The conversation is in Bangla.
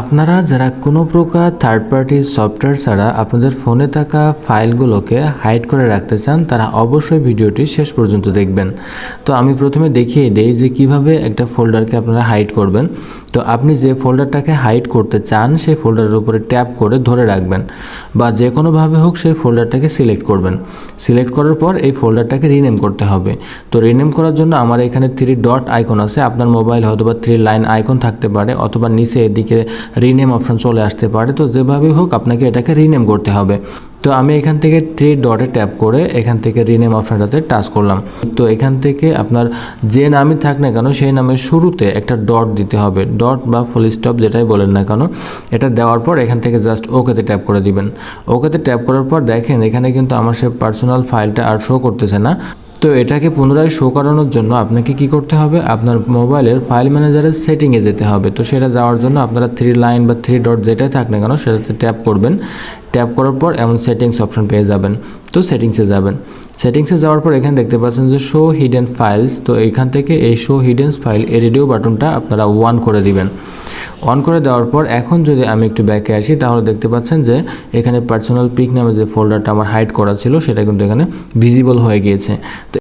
আপনারা যারা কোনো প্রকার থার্ড পার্টি সফটওয়্যার ছাড়া আপনাদের ফোনে থাকা ফাইলগুলোকে হাইড করে রাখতে চান, তারা অবশ্যই ভিডিওটি শেষ পর্যন্ত দেখবেন। তো আমি প্রথমে দেখিয়ে দেই যে কীভাবে একটা ফোল্ডারকে আপনারা হাইড করবেন। তো আপনি যে ফোল্ডারটাকে হাইড করতে চান, সেই ফোল্ডারের উপরে ট্যাপ করে ধরে রাখবেন বা যে কোনোভাবে হোক সেই ফোল্ডারটাকে সিলেক্ট করবেন। সিলেক্ট করার পর এই ফোল্ডারটাকে রিনেম করতে হবে। তো রিনেম করার জন্য আমার এখানে থ্রি ডট আইকন আছে। আপনার মোবাইল হয়তো বা থ্রি লাইন আইকন থাকতে পারে অথবা নিচে এদিকে রিনেম অপশন চলে আসতে পারে। তো যেভাবেই হোক, আপনাকে এটাকে রিনেম করতে হবে। তো আমি এখান থেকে থ্রি ডটে ট্যাপ করে এখান থেকে রিনেম অপশনটাতে টাচ করলাম। তো এখান থেকে আপনার যে নামই থাক না কেন, সেই নামের শুরুতে একটা ডট দিতে হবে। ডট বা ফুল স্টপ যেটাই বলেন না কেন, এটা দেওয়ার পর এখান থেকে জাস্ট ওকেতে ট্যাপ করে দিবেন। ওকেতে ট্যাপ করার পর দেখেন, এখানে কিন্তু আমার সে পার্সোনাল ফাইলটা আর শো করতেছে না। তো এটাকে পুনরায় শো করানোর জন্য আপনাকে কি করতে হবে? আপনার মোবাইলের ফাইল ম্যানেজারের সেটিংয়ে যেতে হবে। তো সেটা যাওয়ার জন্য আপনারা থ্রি লাইন বা থ্রি ডট যেটাই থাক না কেন, সেটাতে ট্যাপ করবেন। ট্যাপ করার পর এমন সেটিংস অপশন পেয়ে যাবেন। তো সেটিংসে যাবেন। সেটিংসে যাওয়ার পর এখানে দেখতে পাচ্ছেন যে শো হিডেন ফাইলস তো এখান থেকে এই শো হিডেন ফাইল এই রেডিও বাটনটা আপনারা ওয়ান করে দিবেন। অন করে দেওয়ার পর এখন যদি আমি একটু ব্যাকে আসি, তাহলে দেখতে পাচ্ছেন যে এখানে পার্সোনাল পিক নামে যে ফোল্ডারটা আমার হাইড করা ছিল, সেটা কিন্তু এখানে ভিজিবল হয়ে গিয়েছে। তো